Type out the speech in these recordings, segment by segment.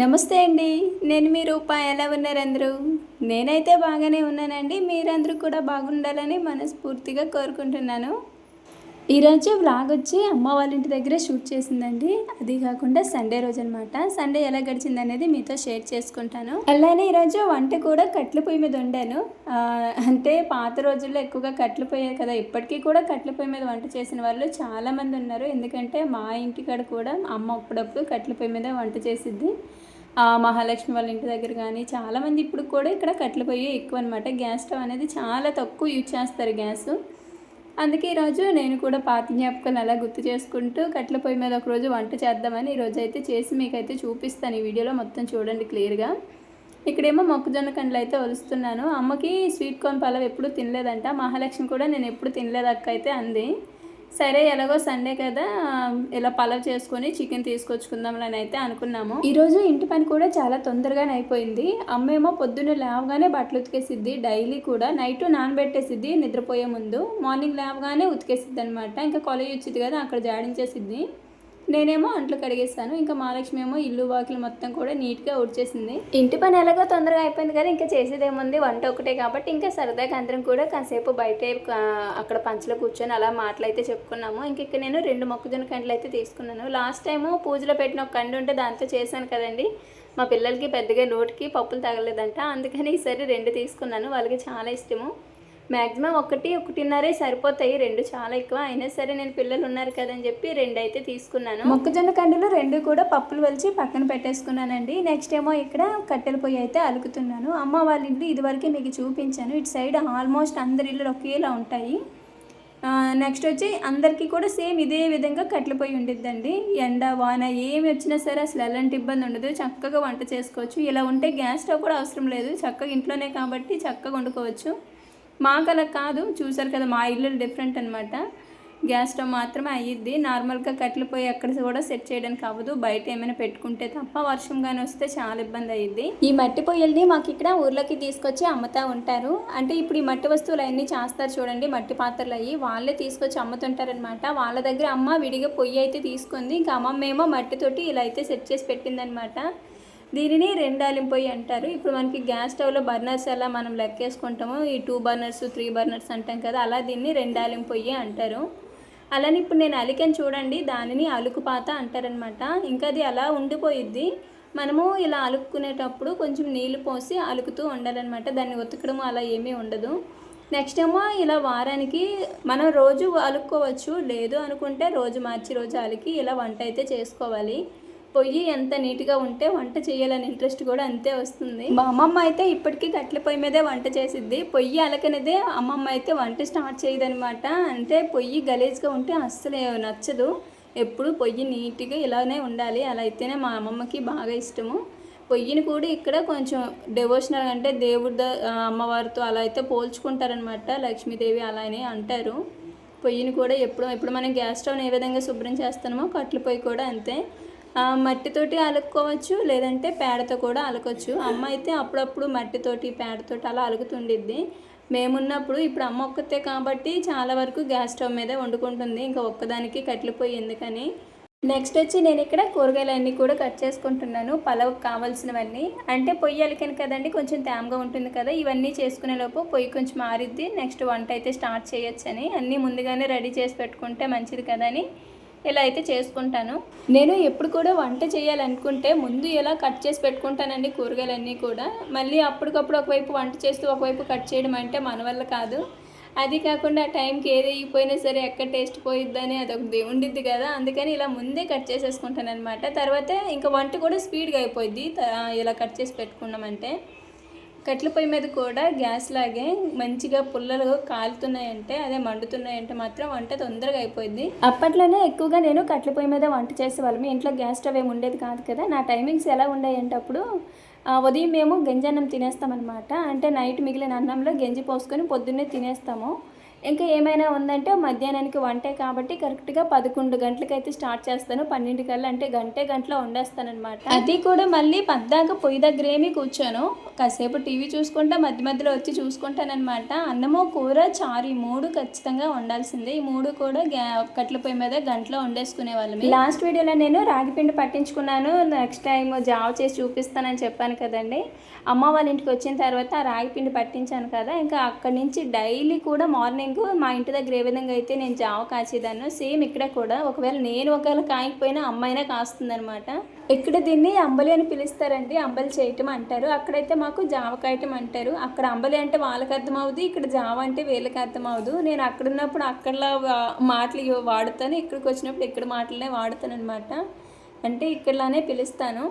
నమస్తే అండి. నేను మీ రూప. ఎలా ఉన్నారు అందరూ? నేనైతే బాగానే ఉన్నానండి. మీరందరూ కూడా బాగుండాలని మనస్ఫూర్తిగా కోరుకుంటున్నాను. ఈరోజు వ్లాగ్ వచ్చి అమ్మ వాళ్ళ ఇంటి దగ్గర షూట్ చేసిందండి. అది కాకుండా సండే రోజు అనమాట సండే ఎలా గడిచింది అనేది మీతో షేర్ చేసుకుంటాను. అలానే ఈరోజు వంట కూడా కట్ల పొయ్యి మీద వండాను. అంటే పాత రోజుల్లో ఎక్కువగా కట్ల పొయ్యే కదా ఇప్పటికీ కూడా కట్ల పొయ్యి మీద వంట చేసిన వాళ్ళు చాలామంది ఉన్నారు. ఎందుకంటే మా ఇంటికాడ కూడా అమ్మ అప్పుడప్పుడు కట్ల పొయ్యి మీద వంట చేసిద్ది. మహాలక్ష్మి వాళ్ళ ఇంటి దగ్గర కానీ చాలామంది ఇప్పుడు కూడా ఇక్కడ కట్ల పొయ్యి ఎక్కువ అనమాట గ్యాస్ స్టవ్ అనేది చాలా తక్కువ యూజ్ చేస్తారు గ్యాస్. అందుకే ఈరోజు నేను కూడా పాత జ్ఞాపకాలు అలా గుర్తు చేసుకుంటూ కట్ల పొయ్యి మీద ఒకరోజు వంట చేద్దామని ఈరోజు అయితే చేసి మీకైతే చూపిస్తాను. ఈ వీడియోలో మొత్తం చూడండి క్లియర్గా. ఇక్కడేమో మొక్కజొన్న కండ్లు అయితే ఒలుస్తున్నాను. అమ్మకి స్వీట్ కార్న్ పలావ్ ఎప్పుడు తినలేదంట. మహాలక్ష్మి కూడా నేను ఎప్పుడు తినలేదు అక్క అయితే అంది. సరే ఎలాగో సండే కదా ఇలా పలావ్ చేసుకొని చికెన్ తీసుకొచ్చుకుందాంలని అయితే అనుకున్నాము ఈరోజు ఇంటి పని కూడా చాలా తొందరగానే అయిపోయింది. అమ్మేమో పొద్దున్నే లేవగానే బట్టలు ఉతికేసిద్ది డైలీ కూడా నైట్ నానబెట్టేసిద్ది నిద్రపోయే ముందు. మార్నింగ్ లేవగానే ఉతికేసిద్ది అనమాట ఇంకా కాలేజ్ వచ్చింది కదా అక్కడ జాడించేసిద్ది. నేనేమో అంట్లు కడిగేస్తాను ఇంకా మహాలక్ష్మి ఏమో ఇల్లు వాకిలు మొత్తం కూడా నీట్గా ఉడిచేసింది ఇంటి పని ఎలాగో తొందరగా అయిపోయింది కదా ఇంకా చేసేదేముంది? వంట ఒకటే కాబట్టి ఇంకా సరదాగా అందరం కూడా కాసేపు బయటే అక్కడ పంచలో కూర్చొని అలా మాటలైతే చెప్పుకున్నాము. ఇంక ఇక్కడ నేను రెండు మొక్కజొన్న కండ్లు అయితే తీసుకున్నాను. లాస్ట్ టైము పూజలో పెట్టిన ఒక కండు ఉంటే దాంతో చేశాను కదండి. మా పిల్లలకి పెద్దగా నోటికి పప్పులు తగలేదంట అందుకని ఈసారి రెండు తీసుకున్నాను. వాళ్ళకి చాలా ఇష్టము. మ్యాక్సిమం ఒకటి ఒకటిన్నరే సరిపోతాయి. రెండు చాలా ఎక్కువ అయినా సరే నేను పిల్లలు ఉన్నారు కదని చెప్పి రెండు అయితే తీసుకున్నాను. మొక్కజొన్న కండులు రెండు కూడా పప్పులు వలిచి పక్కన పెట్టేసుకున్నానండి. నెక్స్ట్ ఏమో ఇక్కడ కట్టెల పొయ్యి అయితే అలుకుతున్నాను. అమ్మ వాళ్ళ ఇల్లు ఇదివరకే మీకు చూపించాను. ఇటు సైడ్ ఆల్మోస్ట్ అందరి ఇల్లు ఒకేలా ఉంటాయి. నెక్స్ట్ వచ్చి అందరికీ కూడా సేమ్ ఇదే విధంగా కట్టెల పొయ్యి ఉండిద్దండి. ఎండ వాన ఏమి వచ్చినా సరే అసలు ఎలాంటి ఇబ్బంది ఉండదు. చక్కగా వంట చేసుకోవచ్చు. ఇలా ఉంటే గ్యాస్ స్టవ్ కూడా అవసరం లేదు. చక్కగా ఇంట్లోనే కాబట్టి చక్కగా వండుకోవచ్చు. మాకు అలా కాదు చూసారు కదా మా ఇల్లు డిఫరెంట్ అనమాట గ్యాస్ స్టవ్ మాత్రమే అయ్యిద్ది నార్మల్గా కట్టెలు పోయి అక్కడ కూడా సెట్ చేయడానికి అవ్వదు. బయట ఏమైనా పెట్టుకుంటే తప్ప వర్షం కానీ వస్తే చాలా ఇబ్బంది అయ్యిద్ది ఈ మట్టి పొయ్యిల్ని మాకు ఇక్కడ ఊర్లోకి తీసుకొచ్చి అమ్ముతా ఉంటారు. అంటే ఇప్పుడు ఈ మట్టి వస్తువులు అన్నీ చేస్తారు చూడండి మట్టి పాత్రలు అయ్యి. వాళ్ళే తీసుకొచ్చి అమ్ముతుంటారనమాట వాళ్ళ దగ్గర అమ్మ విడిగా పొయ్యి అయితే తీసుకుంది. ఇంకా అమ్మమ్మ ఏమో మట్టితోటి ఇలా అయితే సెట్ చేసి పెట్టిందనమాట దీనిని రెండాలిం పొయ్యి అంటారు. ఇప్పుడు మనకి గ్యాస్ స్టవ్లో బర్నర్స్ ఎలా మనం లెక్కేసుకుంటామో ఈ టూ బర్నర్స్ త్రీ బర్నర్స్ అంటాం కదా అలా దీన్ని రెండాలిం పొయ్యి అంటారు. అలానే ఇప్పుడు నేను అలికాను చూడండి దానిని అలుకుపాత అంటారనమాట. ఇంకా అది అలా ఉండిపోయిద్ది. మనము ఇలా అలుక్కునేటప్పుడు కొంచెం నీళ్ళు పోసి అలుకుతూ ఉండాలన్నమాట దాన్ని ఉతకడం అలా ఏమీ ఉండదు. నెక్స్ట్ ఏమో ఇలా వారానికి మనం రోజు అలుక్కోవచ్చు. లేదు అనుకుంటే రోజు మార్చి రోజు అలికి ఇలా వంట అయితే చేసుకోవాలి. పొయ్యి ఎంత నీట్గా ఉంటే వంట చేయాలని ఇంట్రెస్ట్ కూడా అంతే వస్తుంది. మా అమ్మమ్మ అయితే ఇప్పటికీ కట్టెల పొయ్యి మీదే వంట చేసిద్ది. పొయ్యి అలకనిదే అమ్మమ్మ అయితే వంట స్టార్ట్ చేయదనమాట అంటే పొయ్యి గలీజ్గా ఉంటే అస్సలు నచ్చదు. ఎప్పుడు పొయ్యి నీట్గా ఇలానే ఉండాలి. అలా అయితేనే మా అమ్మమ్మకి బాగా ఇష్టము. పొయ్యిని కూడా ఇక్కడ కొంచెం డెవోషనల్ అంటే దేవుడి అమ్మవారితో అలా అయితే పోల్చుకుంటారనమాట లక్ష్మీదేవి అలానే అంటారు. పొయ్యిని కూడా ఎప్పుడు ఇప్పుడు మనం గ్యాస్ స్టవ్ని ఏ విధంగా శుభ్రం చేస్తామో కట్టెల పొయ్యి కూడా అంతే. మట్టితోటి అలుక్కోవచ్చు లేదంటే పేడతో కూడా అలకొచ్చు అమ్మ అయితే అప్పుడప్పుడు మట్టితోటి పేడతోటి అలా అలుకుతుండిద్ది. మేమున్నప్పుడు ఇప్పుడు అమ్మ ఒక్కతే కాబట్టి చాలా వరకు గ్యాస్ స్టవ్ మీదే వండుకుంటుంది. ఇంకా ఒక్కదానికి కట్టెల పొయ్యి ఎందుకని? నెక్స్ట్ వచ్చి నేను ఇక్కడ కూరగాయలన్నీ కూడా కట్ చేసుకుంటున్నాను. పలావ్ కావాల్సినవన్నీ. అంటే పొయ్యి అలికాను కదండి కొంచెం తేమగా ఉంటుంది కదా ఇవన్నీ చేసుకునే లోపు పొయ్యి కొంచెం మారిద్ది. నెక్స్ట్ వంట అయితే స్టార్ట్ చేయొచ్చని. అన్నీ ముందుగానే రెడీ చేసి పెట్టుకుంటే మంచిది కదని ఇలా అయితే చేసుకుంటాను. నేను ఎప్పుడు కూడా వంట చేయాలనుకుంటే ముందు ఎలా కట్ చేసి పెట్టుకుంటానండి కూరగాయలన్నీ కూడా. మళ్ళీ అప్పటికప్పుడు ఒకవైపు వంట చేస్తూ ఒకవైపు కట్ చేయడం అంటే మన వల్ల కాదు. అది కాకుండా ఆ టైంకి ఏది అయిపోయినా సరే ఎక్కడ టేస్ట్ పోయిద్దని ఒక ఉండిద్ది కదా. అందుకని ఇలా ముందే కట్ చేసేసుకుంటాను అనమాట తర్వాత ఇంకా వంట కూడా స్పీడ్గా అయిపోయింది ఇలా కట్ చేసి పెట్టుకున్నామంటే. కట్టెల పొయ్యి మీద కూడా గ్యాస్ లాగే మంచిగా పుల్లలు కాలుతున్నాయంటే అదే మండుతున్నాయంటే మాత్రం వంట తొందరగా అయిపోయింది. అప్పట్లోనే ఎక్కువగా నేను కట్ల పొయ్యి మీద వంట చేసేవాళ్ళం. ఇంట్లో గ్యాస్ స్టవ్ ఏమి ఉండేది కాదు కదా. నా టైమింగ్స్ ఎలా ఉండేయంటే అప్పుడు ఉదయం మేము గంజి అన్నం తినేస్తామన్నమాట. అంటే నైట్ మిగిలిన అన్నంలో గంజి పోసుకొని పొద్దున్నే తినేస్తాము. ఇంకా ఏమైనా ఉందంటే మధ్యాహ్నానికి వంటే కాబట్టి కరెక్ట్గా పదకొండు గంటలకైతే స్టార్ట్ చేస్తాను. పన్నెండు కల్లా అంటే గంటే గంటలో వండేస్తానమాట అది కూడా మళ్ళీ పద్దాక పొయ్యి దగ్గర ఏమి కూర్చోను. కాసేపు టీవీ చూసుకుంటా మధ్య మధ్యలో వచ్చి చూసుకుంటానమాట అన్నము కూర చారు ఈ మూడు ఖచ్చితంగా వండాల్సిందే. ఈ మూడు కూడా గ్యా కట్ల పొయ్యి మీద గంటలో వండేసుకునే వాళ్ళం లాస్ట్ వీడియోలో నేను రాగిపిండి పట్టించుకున్నాను. నెక్స్ట్ టైం జావ చేసి చూపిస్తానని చెప్పాను కదండి. అమ్మ వాళ్ళ ఇంటికి వచ్చిన తర్వాత ఆ రాగిపిండి పట్టించాను కదా. ఇంకా అక్కడి నుంచి డైలీ కూడా మార్నింగ్ మా ఇంటి దగ్గర ఏ విధంగా అయితే నేను జావ కాచేదాను సేమ్ ఇక్కడ కూడా. ఒకవేళ నేను ఒకవేళ కాయకపోయినా అమ్మాయినా కాస్తుందనమాట ఇక్కడ దీన్ని అంబలి అని పిలుస్తారండి. అంబలి చేయటం అంటారు. అక్కడైతే మాకు జావ కాయటం అంటారు. అక్కడ అంబలి అంటే వాళ్ళకి అర్థం ఇక్కడ జావ అంటే వీళ్ళకి అర్థం అవ్వదు నేను అక్కడ ఉన్నప్పుడు అక్కడలా మాటలు వాడుతాను. ఇక్కడికి వచ్చినప్పుడు ఇక్కడ మాటలనే వాడుతాను అనమాట అంటే ఇక్కడలానే పిలుస్తాను.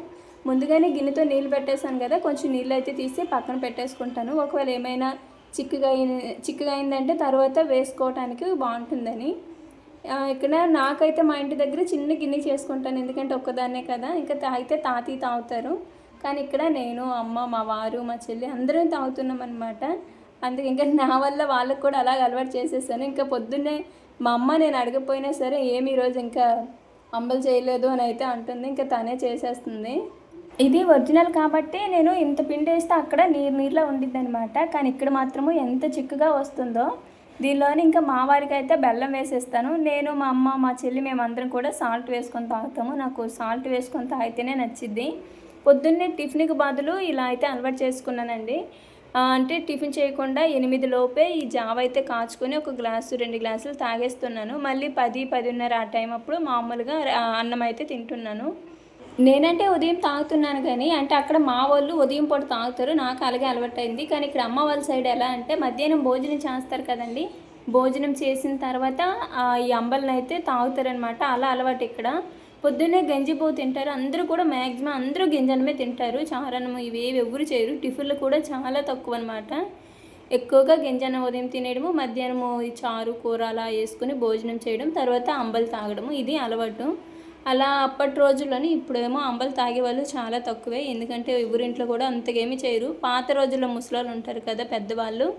ముందుగానే గిన్నెతో నీళ్ళు పెట్టేశాను కదా కొంచెం నీళ్ళు అయితే తీసి పక్కన పెట్టేసుకుంటాను. ఒకవేళ ఏమైనా చిక్కుగా అయిన- చిక్కుగా అయిందంటే తర్వాత వేసుకోవటానికి బాగుంటుందని. ఇక్కడ నాకైతే మా ఇంటి దగ్గర చిన్న గిన్నె చేసుకుంటాను ఎందుకంటే ఒక్కదాన్నే కదా. ఇంకా తాగితే తాతీ తాగుతారు. కానీ ఇక్కడ నేను అమ్మ మా వారు మా చెల్లి అందరం తాగుతున్నాం అనమాట అందుకే ఇంకా నా వల్ల వాళ్ళకి కూడా అలాగ అలవాటు చేసేసాను. ఇంకా పొద్దున్నే మా అమ్మ నేను అడగపోయినా సరే ఏమి ఈరోజు ఇంకా అంబలు చేయలేదు అని అయితే అంటుంది. ఇంకా తనే చేసేస్తుంది. ఇది ఒరిజినల్ కాబట్టి నేను ఇంత పిండి వేస్తే అక్కడ నీరు నీరులో ఉండిద్ది అనమాట కానీ ఇక్కడ మాత్రము ఎంత చిక్కుగా వస్తుందో దీనిలోని ఇంకా మా వారికి అయితే బెల్లం వేసేస్తాను. నేను మా అమ్మ మా చెల్లి మేమందరం కూడా సాల్ట్ వేసుకొని తాగుతాము. నాకు సాల్ట్ వేసుకొని తాగితేనే నచ్చిద్ది. పొద్దున్నే టిఫిన్కి బదులు ఇలా అయితే అలవాటు చేసుకున్నానండి. అంటే టిఫిన్ చేయకుండా ఎనిమిది లోపే ఈ జావ అయితే కాచుకొని ఒక గ్లాసు రెండు గ్లాసులు తాగేస్తున్నాను. మళ్ళీ పది పదిన్నర ఆ టైం అప్పుడు మామూలుగా అన్నం అయితే తింటున్నాను. నేనంటే ఉదయం తాగుతున్నాను కానీ అంటే అక్కడ మా వాళ్ళు ఉదయం పూట తాగుతారు నాకు అలాగే అలవాటైంది. కానీ ఇక్కడ అమ్మ వాళ్ళ సైడ్ ఎలా అంటే మధ్యాహ్నం భోజనం చేస్తారు కదండి. భోజనం చేసిన తర్వాత ఆ, ఈ అంబల్ని అయితే తాగుతారనమాట అలా అలవాటు ఇక్కడ. పొద్దున్నే గంజిపో తింటారు. అందరూ కూడా మ్యాక్సిమం అందరూ గింజనమే తింటారు. చారన్నం ఇవేవి ఎవరు చేయరు. టిఫిన్లు కూడా చాలా తక్కువ అనమాట ఎక్కువగా గింజన ఉదయం తినేయడము మధ్యాహ్నము ఈ చారు కూర అలా వేసుకుని భోజనం చేయడం తర్వాత అంబలు తాగడము ఇది అలవాటు. అలా అప్పటి రోజుల్లోని ఇప్పుడేమో అంబలు తాగేవాళ్ళు చాలా తక్కువే. ఎందుకంటే ఎవరింట్లో కూడా అంతగేమీ చేయరు. పాత రోజుల్లో ముసలాళ్ళు ఉంటారు కదా పెద్దవాళ్ళు.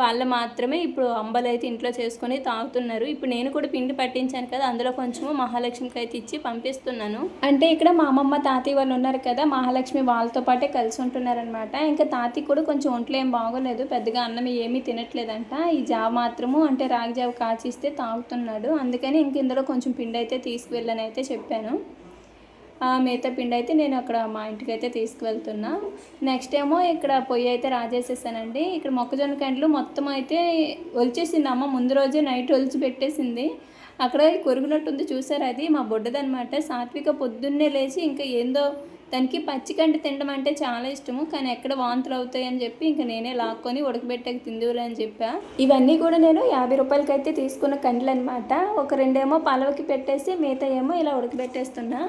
వాళ్ళు మాత్రమే ఇప్పుడు అంబలు అయితే ఇంట్లో చేసుకొని తాగుతున్నారు. ఇప్పుడు నేను కూడా పిండి పట్టించాను కదా అందులో కొంచెము మహాలక్ష్మికి అయితే ఇచ్చి పంపిస్తున్నాను. అంటే ఇక్కడ మా అమ్మమ్మ తాతయ్య వాళ్ళు ఉన్నారు కదా మహాలక్ష్మి వాళ్ళతో పాటే కలిసి ఉంటున్నారనమాట ఇంకా తాతయ్య కూడా కొంచెం ఒంట్లో ఏం బాగోలేదు పెద్దగా అన్నం ఏమీ తినట్లేదంట. ఈ జావ మాత్రము అంటే రాగి జావ కాచిస్తే తాగుతున్నాడు. అందుకని ఇంక ఇందులో కొంచెం పిండి అయితే తీసుకువెళ్ళని అయితే చెప్పాను. మిగతా పిండి అయితే నేను అక్కడ మా ఇంటికి అయితే తీసుకువెళ్తున్నా. నెక్స్ట్ ఏమో ఇక్కడ పొయ్యి అయితే రాజేసేసానండి. ఇక్కడ మొక్కజొన్న కండ్లు మొత్తం అయితే ఒలిచేసింది అమ్మ. ముందు రోజే నైట్ ఒలిచి పెట్టేసింది. అక్కడ కొరుగునట్టుంది చూసారు అది? మా బొడ్డదనమాట సాత్విక పొద్దున్నే లేచి ఇంకా ఏందో దానికి పచ్చికండి తినడం అంటే చాలా ఇష్టము కానీ ఎక్కడ వాంతులు అవుతాయి అని చెప్పి ఇంకా నేనే లాక్కొని ఉడకబెట్టాక తిందువులే అని చెప్పా. ఇవన్నీ కూడా నేను యాభై రూపాయలకి అయితే తీసుకున్న కండ్లు అనమాట ఒక రెండేమో పలవకి పెట్టేసి మిగతా ఏమో ఇలా ఉడకబెట్టేస్తున్నా.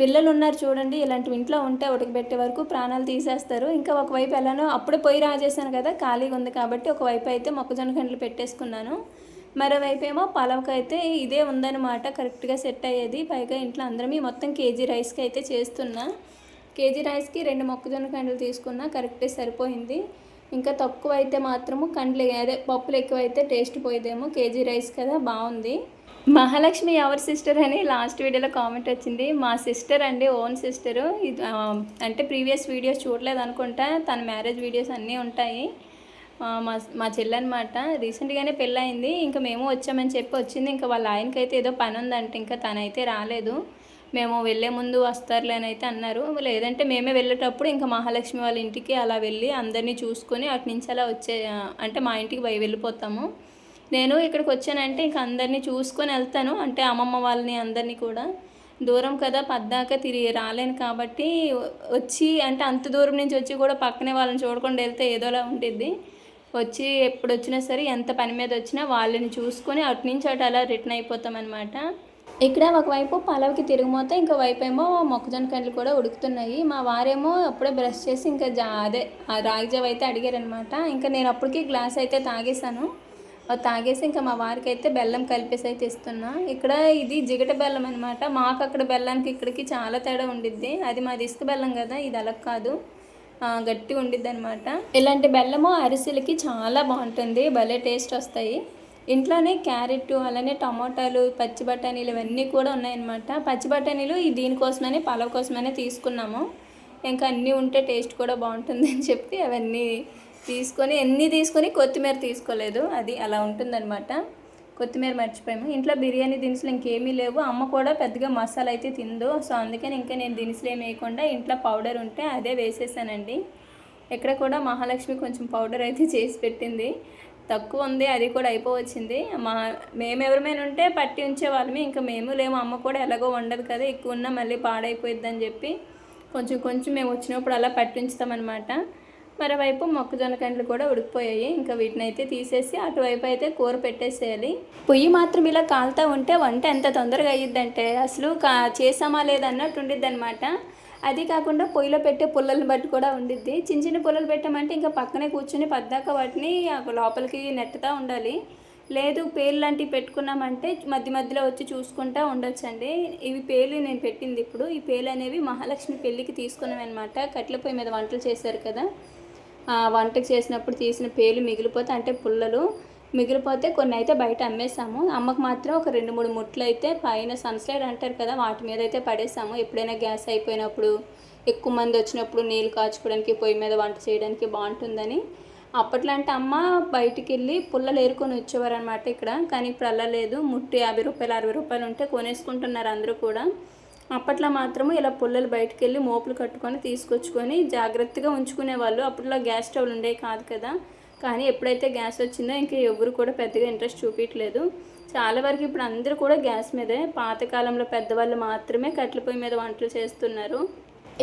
పిల్లలు ఉన్నారు చూడండి ఇలాంటివి ఇంట్లో ఉంటే ఉడకబెట్టే వరకు ప్రాణాలు తీసేస్తారు. ఇంకా ఒకవైపు ఎలానో అప్పుడే పొయ్యి రాజేశాను కదా ఖాళీగా ఉంది కాబట్టి ఒకవైపు అయితే మొక్కజొన్న కండ్లు పెట్టేసుకున్నాను. మరోవైపు ఏమో పలవకి అయితే ఇదే ఉందన్నమాట కరెక్ట్గా సెట్ అయ్యేది. పైగా ఇంట్లో అందరం మొత్తం కేజీ రైస్కి అయితే చేస్తున్నా. కేజీ రైస్కి రెండు మొక్కజొన్న కండ్లు తీసుకున్నా కరెక్టే సరిపోయింది. ఇంకా తక్కువ అయితే మాత్రము కండ్లు అదే పప్పులు ఎక్కువైతే టేస్ట్ పోయేదేమో కేజీ రైస్ కదా బాగుంది. మహాలక్ష్మి ఎవరి సిస్టర్ అని లాస్ట్ వీడియోలో కామెంట్ వచ్చింది. మా సిస్టర్ అండి ఓన్ సిస్టరు. ఇది అంటే ప్రీవియస్ వీడియోస్ చూడలేదు అనుకుంటా తన మ్యారేజ్ వీడియోస్ అన్నీ ఉంటాయి. మా మా చెల్లి అనమాట రీసెంట్గానే పెళ్ళయింది ఇంకా మేము వచ్చామని చెప్పి వచ్చింది ఇంకా వాళ్ళ ఆయనకైతే అయితే ఏదో పని ఉందంటే ఇంకా తనైతే రాలేదు. మేము వెళ్ళే ముందు వస్తారులే అని అయితే అన్నారు. లేదంటే మేమే వెళ్ళేటప్పుడు ఇంకా మహాలక్ష్మి వాళ్ళ ఇంటికి అలా వెళ్ళి అందరినీ చూసుకొని అటు నుంచి అలా వచ్చే అంటే మా ఇంటికి వెళ్ళిపోతాము. నేను ఇక్కడికి వచ్చానంటే ఇంక అందరినీ చూసుకొని వెళ్తాను. అంటే అమ్మమ్మ వాళ్ళని అందరినీ కూడా. దూరం కదా పద్దాక తిరిగి రాలేను కాబట్టి వచ్చి అంటే అంత దూరం నుంచి వచ్చి కూడా పక్కనే వాళ్ళని చూడకుండా వెళ్తే ఏదోలా ఉంటుంది వచ్చి ఎప్పుడు వచ్చినా సరే ఎంత పని మీద వచ్చినా వాళ్ళని చూసుకొని అటు నుంచి అటు అలా రిటర్న్ అయిపోతాం అనమాట ఇక్కడ ఒకవైపు పలవకి తిరుగుమోత ఇంకో వైపు ఏమో మొక్కజొన్న కండ్లు కూడా ఉడుకుతున్నాయి. మా వారేమో అప్పుడే బ్రష్ చేసి ఇంకా జా అదే రాగిజావ్ అయితే అడిగారనమాట ఇంకా నేను అప్పటికి గ్లాస్ అయితే తాగేశాను. అది తాగేసి ఇంకా మా వారికి అయితే బెల్లం కలిపేసి అయితే ఇస్తున్నా. ఇక్కడ ఇది జిగట బెల్లం అనమాట మాకు అక్కడ బెల్లానికి ఇక్కడికి చాలా తేడా ఉండిద్ది. అది మా ఇసుక బెల్లం కదా ఇది అలా కాదు. గట్టి ఉండిద్ది అనమాట ఇలాంటి బెల్లము అరిసెలకి చాలా బాగుంటుంది. భలే టేస్ట్ వస్తాయి. ఇంట్లోనే క్యారెట్ అలానే టమాటాలు పచ్చి బఠానీలు ఇవన్నీ కూడా ఉన్నాయన్నమాట. పచ్చి బఠానీలు ఈ దీనికోసమని పలావ్ కోసమనే తీసుకున్నాము. ఇంకా అన్నీ ఉంటే టేస్ట్ కూడా బాగుంటుంది అని చెప్పి అవన్నీ తీసుకొని ఎన్ని తీసుకొని కొత్తిమీర తీసుకోలేదు. అది అలా ఉంటుందన్నమాట. కొత్తిమీర మర్చిపోయాము. ఇంట్లో బిర్యానీ దినుసులు ఇంకేమీ లేవు. అమ్మ కూడా పెద్దగా మసాలా అయితే తిందో. సో అందుకని ఇంకా నేను దినుసులు ఏమి వేయకుండా ఇంట్లో పౌడర్ ఉంటే అదే వేసేసానండి. ఇక్కడ కూడా మహాలక్ష్మి కొంచెం పౌడర్ అయితే చేసి పెట్టింది. తక్కువ ఉంది అది కూడా అయిపోవచ్చింది. మా మేము ఎవరిమైనా ఉంటే పట్టి ఉంచేవాళ్ళమే ఇంకా మేము లేము అమ్మ కూడా ఎలాగో వండదు కదా ఎక్కువ ఉన్నా మళ్ళీ పాడైపోయిద్ది అని చెప్పి కొంచెం కొంచెం మేము వచ్చినప్పుడు అలా పట్టి ఉంచుతామన్నమాట. మరోవైపు మొక్కజొన్న కండ్లు కూడా ఉడికిపోయాయి. ఇంకా వీటిని అయితే తీసేసి అటువైపు అయితే కూర పెట్టేసేయాలి. పొయ్యి మాత్రం ఇలా కాలుతూ ఉంటే వంట ఎంత తొందరగా అయ్యిద్దంటే అసలు కా చేసామా లేదన్నట్టు ఉండిద్ది అనమాట అది కాకుండా పొయ్యిలో పెట్టే పుల్లలను బట్టి కూడా ఉండిద్ది. చిన్న చిన్న పుల్లలు పెట్టామంటే ఇంకా పక్కనే కూర్చొని పద్దాక వాటిని లోపలికి నెట్టుతూ ఉండాలి. లేదు పేర్లు లాంటివి పెట్టుకున్నామంటే మధ్య మధ్యలో వచ్చి చూసుకుంటా ఉండొచ్చండి. ఇవి పేర్లు నేను పెట్టింది ఇప్పుడు. ఈ పేర్లు అనేవి మహాలక్ష్మి పెళ్ళికి తీసుకున్నాం అనమాట కట్ల పొయ్యి మీద వంటలు చేశారు కదా. వంటకు చేసినప్పుడు తీసిన పేలు మిగిలిపోతే అంటే పుల్లలు. మిగిలిపోతే కొన్ని అయితే బయట అమ్మేసాము. అమ్మకు మాత్రం ఒక రెండు మూడు ముట్లు అయితే పైన సన్స్లైడ్ అంటారు కదా వాటి మీద అయితే పడేసాము. ఎప్పుడైనా గ్యాస్ అయిపోయినప్పుడు ఎక్కువ మంది వచ్చినప్పుడు నీళ్ళు కాచుకోవడానికి పొయ్యి మీద వంట చేయడానికి బాగుంటుందని. అప్పట్లో అంటే అమ్మ బయటికి వెళ్ళి పుల్లలు ఏరుకొని వచ్చేవారనమాట ఇక్కడ. కానీ ఇప్పుడు అలా లేదు. ముట్టి యాభై రూపాయలు అరవై రూపాయలు ఉంటే కొనేసుకుంటున్నారు అందరూ కూడా. అప్పట్లో మాత్రము ఇలా పుల్లలు బయటికి వెళ్ళి మోపులు కట్టుకొని తీసుకొచ్చుకొని జాగ్రత్తగా ఉంచుకునేవాళ్ళు. అప్పట్లో గ్యాస్ స్టవ్లు ఉండేవి కాదు కదా. కానీ ఎప్పుడైతే గ్యాస్ వచ్చిందో ఇంకా ఎవరు కూడా పెద్దగా ఇంట్రెస్ట్ చూపించలేదు చాలా వరకు ఇప్పుడు అందరూ కూడా గ్యాస్ మీదే పాతకాలంలో పెద్దవాళ్ళు మాత్రమే కట్టెల పొయ్యి మీద వంటలు చేస్తున్నారు.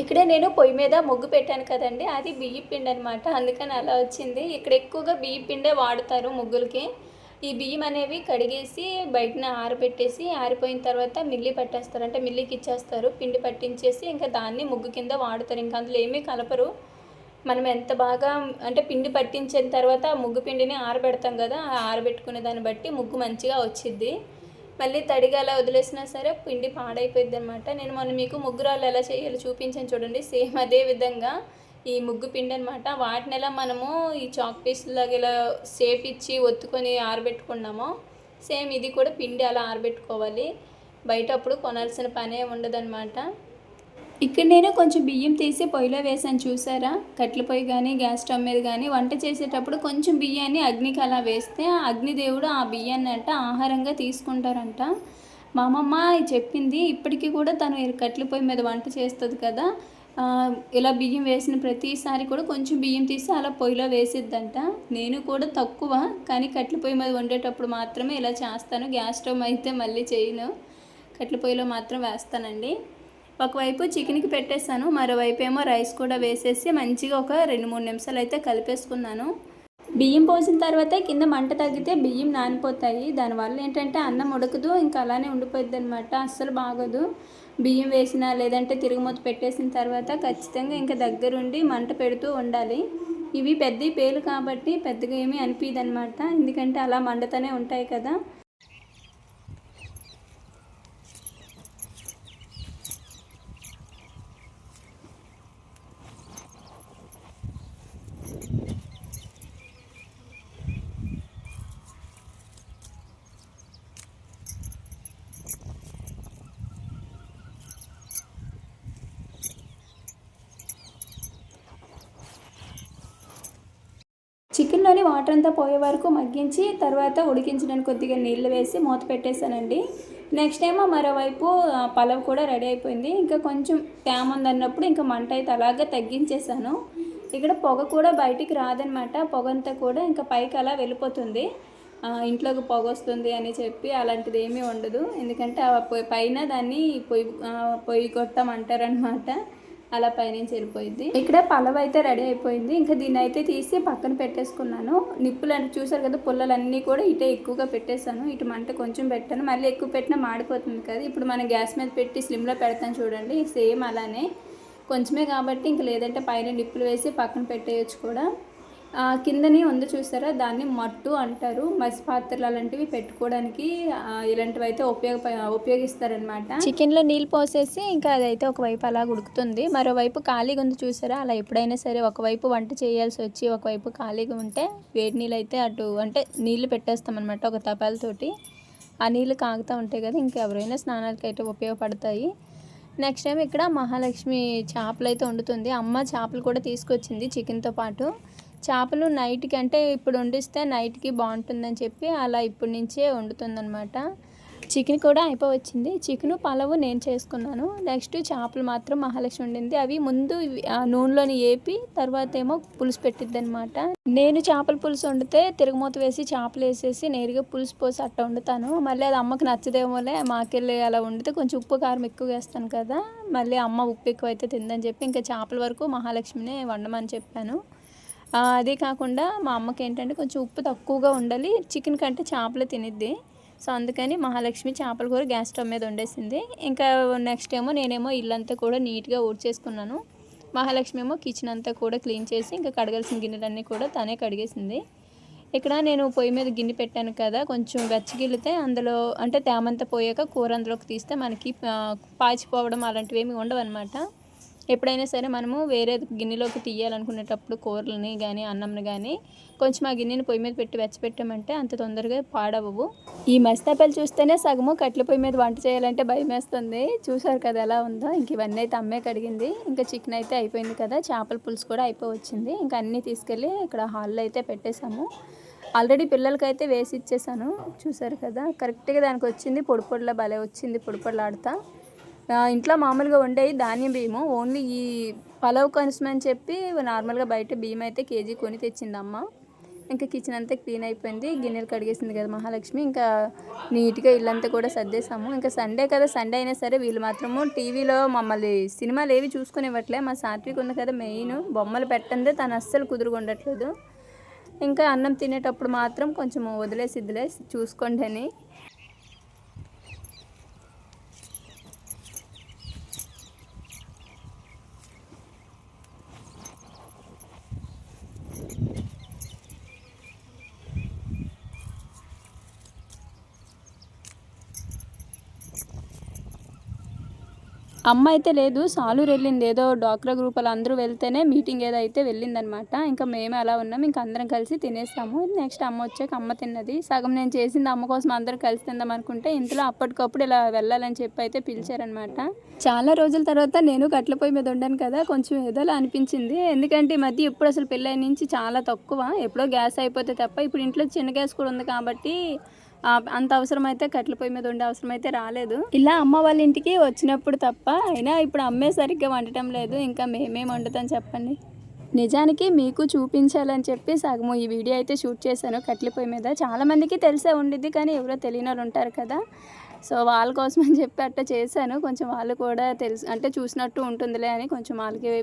ఇక్కడే నేను పొయ్యి మీద ముగ్గు పెట్టాను కదండి అది బియ్యం పిండి అనమాట అందుకని అలా వచ్చింది. ఇక్కడ ఎక్కువగా బియ్యం పిండే వాడతారు ముగ్గులకి. ఈ బియ్యం అనేవి కడిగేసి బయటన ఆరబెట్టేసి ఆరిపోయిన తర్వాత మిల్లి పట్టేస్తారు. అంటే మిల్లికి ఇచ్చేస్తారు. పిండి పట్టించేసి ఇంకా దాన్ని ముగ్గు కింద వాడతారు. ఇంకా అందులో ఏమీ కలపరు. మనం ఎంత బాగా అంటే పిండి పట్టించిన తర్వాత ఆ ముగ్గు పిండిని ఆరబెడతాం కదా ఆ ఆరబెట్టుకునే దాన్ని బట్టి ముగ్గు మంచిగా వచ్చిద్ది. మళ్ళీ తడిగా అలా వదిలేసినా సరే పిండి పాడైపోయింది అనమాట నేను మొన్న మీకు ముగ్గురాలు ఎలా చేయాలో చూపించాను చూడండి. సేమ్ అదే విధంగా ఈ ముగ్గు పిండి అనమాట వాటిని ఎలా మనము ఈ చాక్ పీస్లాగా ఇలా సేప్ ఇచ్చి ఒత్తుకొని ఆరబెట్టుకున్నామో సేమ్ ఇది కూడా పిండి అలా ఆరబెట్టుకోవాలి. బయట అప్పుడు కొనాల్సిన పనే ఉండదన్నమాట. ఇక్కడ నేను కొంచెం బియ్యం తీసి పొయ్యిలో వేసాను చూసారా? కట్టెల పొయ్యి కానీ గ్యాస్ స్టవ్ మీద కానీ వంట చేసేటప్పుడు కొంచెం బియ్యాన్ని అగ్నికి అలా వేస్తే ఆ అగ్నిదేవుడు ఆ బియ్యాన్ని అంట ఆహారంగా తీసుకుంటారంట. మా అమ్మమ్మ చెప్పింది ఇప్పటికీ కూడా తను కట్టెల పొయ్యి మీద వంట చేస్తుంది కదా ఇలా బియ్యం వేసిన ప్రతిసారి కూడా కొంచెం బియ్యం తీసి అలా పొయ్యిలో వేసిద్దంట. నేను కూడా తక్కువ కానీ కట్టెల పొయ్యి మీద వండేటప్పుడు మాత్రమే ఇలా చేస్తాను. గ్యాస్ స్టవ్ అయితే మళ్ళీ చేయను. కట్టెల పొయ్యిలో మాత్రం వేస్తానండి. ఒకవైపు చికెన్కి పెట్టేశాను మరోవైపు ఏమో రైస్ కూడా వేసేసి మంచిగా ఒక రెండు మూడు నిమిషాలు అయితే కలిపేసుకున్నాను. బియ్యం పోసిన తర్వాత కింద మంట తగ్గితే బియ్యం నానిపోతాయి. దానివల్ల ఏంటంటే అన్నం ఉడకదు ఇంకా అలానే ఉండిపోద్ది అనమాట అస్సలు బాగోదు. బియ్యం వేసిన లేదంటే తిరుగుమూత పెట్టేసిన తర్వాత ఖచ్చితంగా ఇంకా దగ్గరుండి మంట పెడుతూ ఉండాలి. ఇవి పెద్ద పేలు కాబట్టి పెద్దగా ఏమీ అనిపించదు అనమాట ఎందుకంటే అలా మండతనే ఉంటాయి కదా. చికెన్లోని వాటర్ అంతా పోయే వరకు మగ్గించి తర్వాత ఉడికించడానికి కొద్దిగా నీళ్ళు వేసి మూత పెట్టేశానండి. నెక్స్ట్ ఏమో మరోవైపు ఆ, పలావ్ కూడా రెడీ అయిపోయింది. ఇంకా కొంచెం తేమ ఉందన్నప్పుడు ఇంకా మంట అయితే అలాగే తగ్గించేసాను ఇక్కడ పొగ కూడా బయటికి రాదనమాట. పొగ అంతా కూడా ఇంకా పైకి అలా వెళ్ళిపోతుంది. ఇంట్లోకి పొగ వస్తుంది అని చెప్పి అలాంటిది ఏమీ ఉండదు. ఎందుకంటే ఆ పైన దాన్ని పొయ్యి పొయ్యి కొట్టం అంటారనమాట. అలా పైనుంచి వెళ్ళిపోయింది ఇక్కడ పలవ అయితే రెడీ అయిపోయింది. ఇంకా దీన్ని అయితే తీసి పక్కన పెట్టేసుకున్నాను. నిప్పులు అంటే చూసారు కదా పుల్లలన్నీ కూడా ఇటే ఎక్కువగా పెట్టేశాను. ఇటు మంట కొంచెం పెట్టాను. మళ్ళీ ఎక్కువ పెట్టినా మాడిపోతుంది కదా. ఇప్పుడు మనం గ్యాస్ మీద పెట్టి స్లిమ్లో పెడతాను చూడండి. సేమ్ అలానే. కొంచెమే కాబట్టి ఇంక లేదంటే పైన నిప్పులు వేసి పక్కన పెట్టేయచ్చు కూడా. ఆ, కిందని ఉంది చూసారా? దాన్ని మట్టు అంటారు. మసి పాత్రలు అలాంటివి పెట్టుకోవడానికి ఇలాంటివి అయితే ఉపయోగ ఉపయోగిస్తారనమాట చికెన్లో నీళ్ళు పోసేసి ఇంకా అదైతే ఒకవైపు అలా ఉడుకుతుంది. మరోవైపు ఖాళీగా ఉంది చూసారా? అలా ఎప్పుడైనా సరే ఒకవైపు వంట చేయాల్సి వచ్చి ఒకవైపు ఖాళీగా ఉంటే వేడి నీళ్ళు అయితే అటు అంటే నీళ్ళు పెట్టేస్తామన్నమాట ఒక తపాలతోటి. ఆ నీళ్ళు కాగుతూ ఉంటాయి కదా ఇంకా ఎవరైనా స్నానాలకి అయితే ఉపయోగపడతాయి. నెక్స్ట్ టైం ఇక్కడ మహాలక్ష్మి చేపలు అయితే వండుతుంది. అమ్మ చేపలు కూడా తీసుకొచ్చింది చికెన్తో పాటు. చేపలు నైట్కి అంటే ఇప్పుడు వండిస్తే నైట్కి బాగుంటుందని చెప్పి అలా ఇప్పటి నుంచే వండుతుందన్నమాట. చికెన్ కూడా అయిపోవచ్చింది. చికెను పలావు నేను చేసుకున్నాను. నెక్స్ట్ చేపలు మాత్రం మహాలక్ష్మి వండింది. అవి ముందు ఆ నూనెలోని వేపి తర్వాత ఏమో పులుసు పెట్టిద్ది అనమాట నేను చేపల పులుసు వండితే తిరుగుమూత వేసి చేపలు వేసేసి నేరుగా పులుసు పోసి అట్ట వండుతాను. మళ్ళీ అది అమ్మకి నచ్చదేమోలే మాకెళ్ళి అలా వండితే కొంచెం ఉప్పు కారం ఎక్కువ వేస్తాను కదా మళ్ళీ అమ్మ ఉప్పు ఎక్కువ అయితే తిందని చెప్పి ఇంకా చేపల వరకు మహాలక్ష్మినే వండమని చెప్పాను. అదే కాకుండా మా అమ్మకి ఏంటంటే కొంచెం ఉప్పు తక్కువగా ఉండాలి. చికెన్ కంటే చేపలు తినిద్ది. సో అందుకని మహాలక్ష్మి చేపల కూర గ్యాస్ స్టవ్ మీద వండేసింది. ఇంకా నెక్స్ట్ ఏమో నేనేమో ఇల్లంతా కూడా నీట్గా ఊడ్చేసుకున్నాను. మహాలక్ష్మి ఏమో కిచెన్ అంతా కూడా క్లీన్ చేసి ఇంకా కడగాల్సిన గిన్నెలన్నీ కూడా తనే కడిగేసింది. ఇక్కడ నేను పొయ్యి మీద గిన్నె పెట్టాను కదా కొంచెం వెచ్చగిల్లితే అందులో అంటే తేమంతా పోయాక కూర అందులోకి తీస్తే మనకి పాచిపోవడం అలాంటివి ఏమి ఉండవు అనమాట ఎప్పుడైనా సరే మనము వేరే గిన్నెలోకి తీయాలనుకునేటప్పుడు కూరలని కానీ అన్నంని కానీ కొంచెం ఆ గిన్నెని పొయ్యి మీద పెట్టి వెచ్చపెట్టామంటే అంత తొందరగా పాడవవు ఈ మస్తాపల్లి చూస్తేనే సగము కట్ల పొయ్యి మీద వంట చేయాలంటే భయం వేస్తుంది చూసారు కదా ఎలా ఉందో? ఇంక ఇవన్నీ అయితే అమ్మే కడిగింది. ఇంకా చికెన్ అయితే అయిపోయింది కదా. చేపల పులుసు కూడా అయిపోవచ్చింది. ఇంకా అన్నీ తీసుకెళ్ళి ఇక్కడ హాల్లో అయితే పెట్టేశాము. ఆల్రెడీ పిల్లలకైతే వేసి ఇచ్చేసాను చూసారు కదా? కరెక్ట్గా దానికి వచ్చింది పొడి పొడిలా భలే వచ్చింది పొడి పొడిలాడుతా. ఇంట్లో మామూలుగా వండేవి ధాన్యం బియ్యము ఓన్లీ ఈ పలావ్ కోసమని చెప్పి నార్మల్గా బయట బియ్యం అయితే కేజీ కొని తెచ్చింది అమ్మ ఇంకా కిచెన్ అంతా క్లీన్ అయిపోయింది గిన్నెలు కడిగేసింది కదా మహాలక్ష్మి. ఇంకా నీట్గా ఇల్లంతా కూడా సర్దేశాము. ఇంకా సండే కదా సండే అయినా సరే వీళ్ళు మాత్రము టీవీలో మమ్మల్ని సినిమాలు ఏవి చూసుకునేవట్లే మా సాత్విక్ ఉంది కదా మెయిన్ బొమ్మలు పెట్టందే తను అస్సలు కుదురుగా ఉండట్లేదు. ఇంకా అన్నం తినేటప్పుడు మాత్రం కొంచెం వదిలేసిద్దిలే చూసుకోండి అని అమ్మ అయితే లేదు సాలూరు వెళ్ళింది. ఏదో డాక్రా గ్రూప్ అలా అందరూ వెళ్తేనే మీటింగ్ ఏదో అయితే వెళ్ళిందనమాట. ఇంకా మేము అలా ఉన్నాం ఇంకా అందరం కలిసి తినేసాము. నెక్స్ట్ అమ్మ వచ్చాక అమ్మ తిన్నది. సగం నేను చేసింది అమ్మ కోసం అందరం కలిసి తిందాం అనుకుంటే ఇంతలో అప్పటికప్పుడు ఇలా వెళ్ళాలని చెప్పి అయితే పిలిచారనమాట. చాలా రోజుల తర్వాత నేను కట్ల పొయ్యి మీద ఉండాను కదా కొంచెం ఏదోలా అనిపించింది. ఎందుకంటే ఈ మధ్య ఇప్పుడు అసలు పెళ్ళై నుంచి చాలా తక్కువ. ఎప్పుడో గ్యాస్ అయిపోతే తప్ప ఇప్పుడు ఇంట్లో చిన్న గ్యాస్ కూడా ఉంది కాబట్టి అంత అవసరం అయితే కట్ల పొయ్యి మీద ఉండే అవసరం అయితే రాలేదు. ఇలా అమ్మ వాళ్ళ ఇంటికి వచ్చినప్పుడు తప్ప అయినా ఇప్పుడు అమ్మే సరిగ్గా వండటం లేదు ఇంకా మేమేం వండుతాం చెప్పండి? నిజానికి మీకు చూపించాలని చెప్పి సగము ఈ వీడియో అయితే షూట్ చేశాను కట్టెల పొయ్యి మీద. చాలామందికి తెలిసే ఉండిద్ది కానీ ఎవరో తెలియని వాళ్ళు ఉంటారు కదా. సో వాళ్ళ కోసం అని చెప్పి అట్లా చేశాను. కొంచెం వాళ్ళు కూడా తెలుసు అంటే చూసినట్టు ఉంటుందిలే అని కొంచెం వాళ్ళకి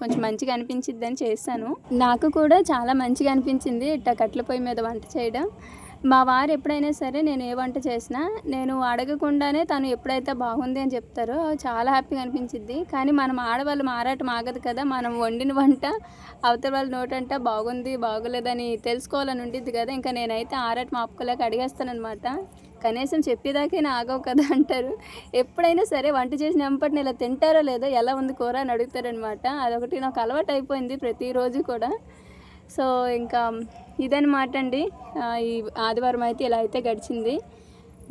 కొంచెం మంచిగా అనిపించిద్ది అని చేశాను. నాకు కూడా చాలా మంచిగా అనిపించింది ఇట్లా కట్టెల పొయ్యి మీద వంట చేయడం. మా వారు ఎప్పుడైనా సరే నేను ఏ వంట చేసినా నేను అడగకుండానే తను ఎప్పుడైతే బాగుంది అని చెప్తారో చాలా హ్యాపీగా అనిపించింది కానీ మనం ఆడవాళ్ళు మారాటం ఆగదు కదా మనం వండిన వంట అవతల వాళ్ళ నోటంట బాగుంది బాగోలేదని తెలుసుకోవాలని ఉండిద్ది కదా. ఇంకా నేనైతే ఆరాటం ఆపుకోలేక అడిగేస్తానమాట కనీసం చెప్పేదాకైనా ఆగవు కదా అంటారు. ఎప్పుడైనా సరే వంట చేసిన వెంపటిని ఇలా తింటారో లేదో ఎలా ఉంది కూర అని అడుగుతారనమాట అదొకటి నాకు అలవాటు అయిపోయింది ప్రతిరోజు కూడా. సో ఇంకా ఇదనమాట అండి. ఈ ఆదివారం అయితే ఇలా అయితే గడిచింది.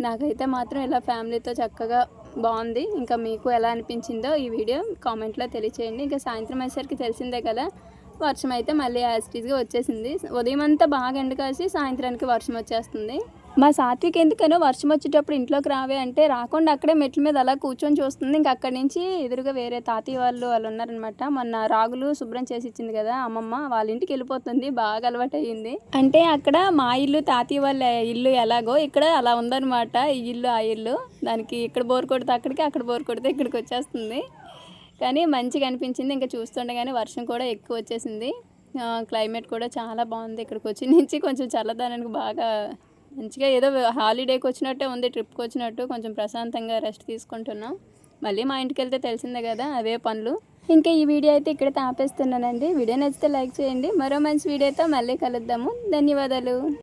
నాకైతే మాత్రం ఇలా ఫ్యామిలీతో చక్కగా బాగుంది. ఇంకా మీకు ఎలా అనిపించిందో ఈ వీడియో కామెంట్లో తెలియచేయండి. ఇంకా సాయంత్రం అయ్యేసరికి తెలిసిందే కదా వర్షం అయితే మళ్ళీ యాజిటీస్గా వచ్చేసింది. ఉదయం అంతా బాగా ఎండ కాసి సాయంత్రానికి వర్షం వచ్చేస్తుంది. మా సాత్విక్ ఎందుకనో వర్షం వచ్చేటప్పుడు ఇంట్లోకి రావే అంటే రాకుండా అక్కడే మెట్ల మీద అలా కూర్చొని చూస్తుంది. ఇంకా అక్కడి నుంచి ఎదురుగా వేరే తాతయ్య వాళ్ళు వాళ్ళు ఉన్నారనమాట మొన్న రాగులు శుభ్రం చేసి ఇచ్చింది కదా అమ్మమ్మ వాళ్ళ ఇంటికి వెళ్ళిపోతుంది. బాగా అలవాటు అయ్యింది అంటే అక్కడ మా ఇల్లు తాతయ్య వాళ్ళ ఇల్లు ఎలాగో ఇక్కడ అలా ఉందన్నమాట. ఈ ఇల్లు ఆ ఇల్లు. దానికి ఇక్కడ బోర్ కొడితే అక్కడికి అక్కడ బోర్ కొడితే ఇక్కడికి వచ్చేస్తుంది. కానీ మంచిగా అనిపించింది. ఇంకా చూస్తుండగానే వర్షం కూడా ఎక్కువ వచ్చేసింది. క్లైమేట్ కూడా చాలా బాగుంది. ఇక్కడికి వచ్చి నుంచి కొంచెం చల్లదనానికి బాగా మంచిగా ఏదో హాలిడేకి వచ్చినట్టే ఉంది ట్రిప్కి వచ్చినట్టు కొంచెం ప్రశాంతంగా రెస్ట్ తీసుకుంటున్నాం. మళ్ళీ మా ఇంటికి వెళ్తే తెలిసిందే కదా అవే పనులు. ఇంకా ఈ వీడియో అయితే ఇక్కడ ఆపేస్తున్నానండి వీడియో నచ్చితే లైక్ చేయండి. మరో మంచి వీడియోతో మళ్ళీ కలుద్దాము. ధన్యవాదాలు.